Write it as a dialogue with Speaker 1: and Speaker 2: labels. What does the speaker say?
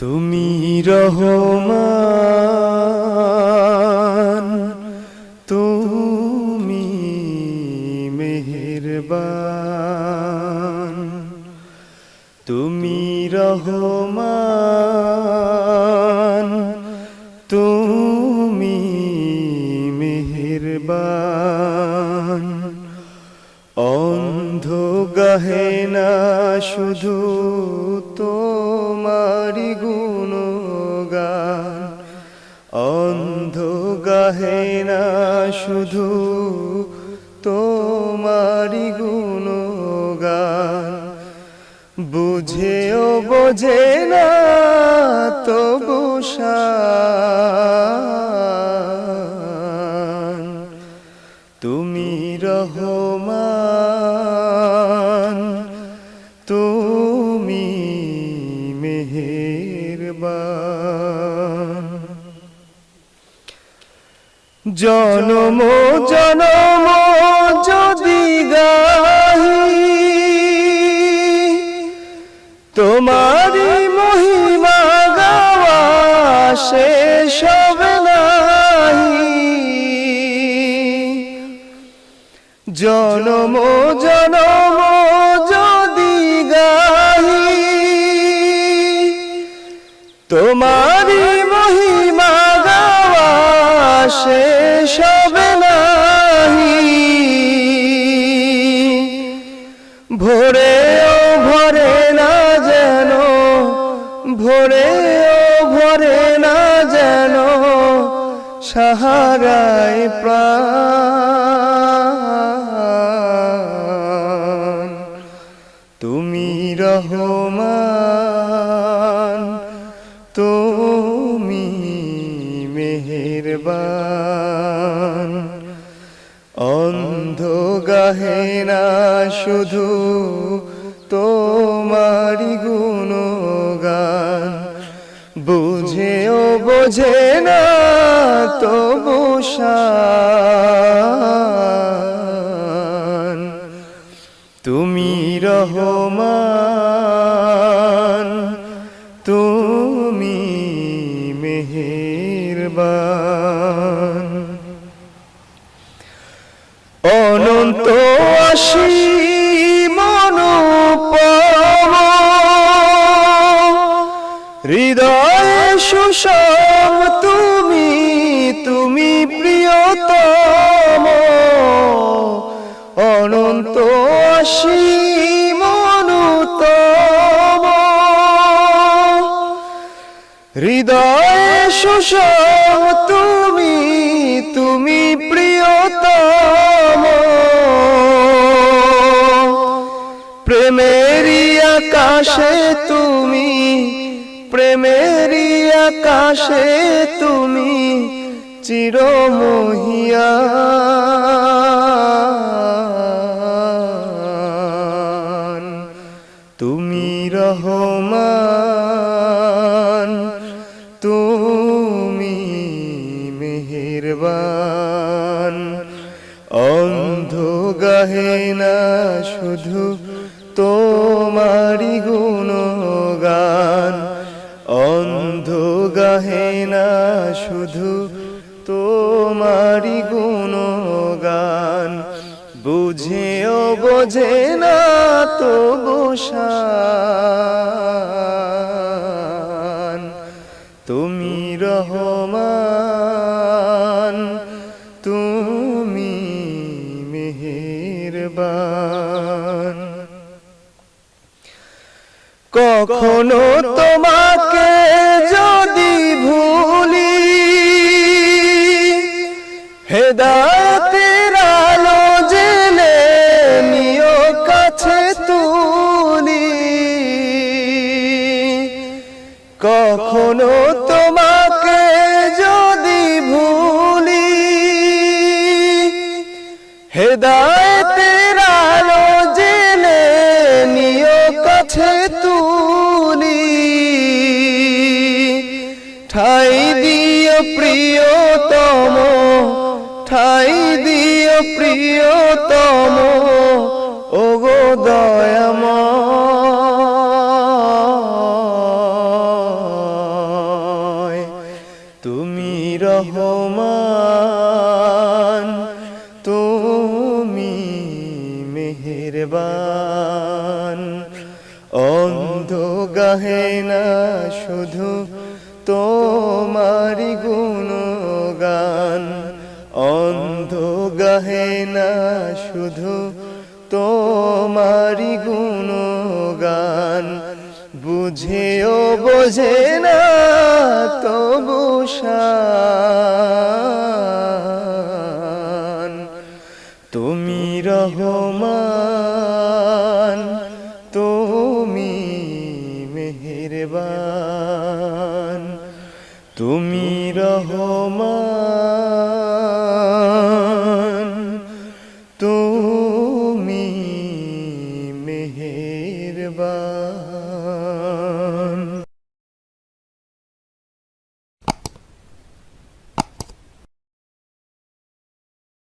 Speaker 1: তুমি রহমান তুমি মেহেরবান তুমি রহমান তুমি মেহেরবান। অন্ধ গহেনা শুধু গহেনা শুধু তোমারি গুণগান। বুঝেও বোঝে না তো শান জনম জনম যদি গাহি তোমারি মহিমা গাওয়া শেষ নাহি। জনম জনম যদি গাহি তোমারি মহিমা গাওয়া হবে নাহি। ভোরে ও ভরে না যেন ভোরে ও ভরে না যেন সাহারায় প্রাণ অন্ধ গাহেনা শুধু তোমারি গুণগান। বুঝেও বোঝে না তবু তুমি রহমান। সুষম তুমি তুমি প্রিয়তম। অনন্ত মনুতম হৃদয়ে সুষম তুমি তুমি প্রিয়তম। প্রেমেরই আকাশে তুমি প্রেমেরই আকাশে তুমি চিরমহিয়ান তুমি রহমান তুমি মেহেরবান। অন্ধ গাহেনা শুধু তোমারি গুণগান গাহেনা শুধু তোমারি গুণগান। বুঝেও বোঝে না তো বসান তুমি রহমান, তুমি মেহেরবান। কখনো তোমাকে হেদায়তের আলো জেনে নিও কাছে তুলি। ঠাই দিও প্রিয়তম ঠাই দিও প্রিয়তম ওগো দয়াময়। মেহেরবান। অন্ধ গাহে না শুধু তোমারি গুণগান। অন্ধ গাহে না শুধু তোমারি গুণগান। বুঝেও বোঝে না তবু মেহেরবান তুমি রহমান তুমি মেহেরবান।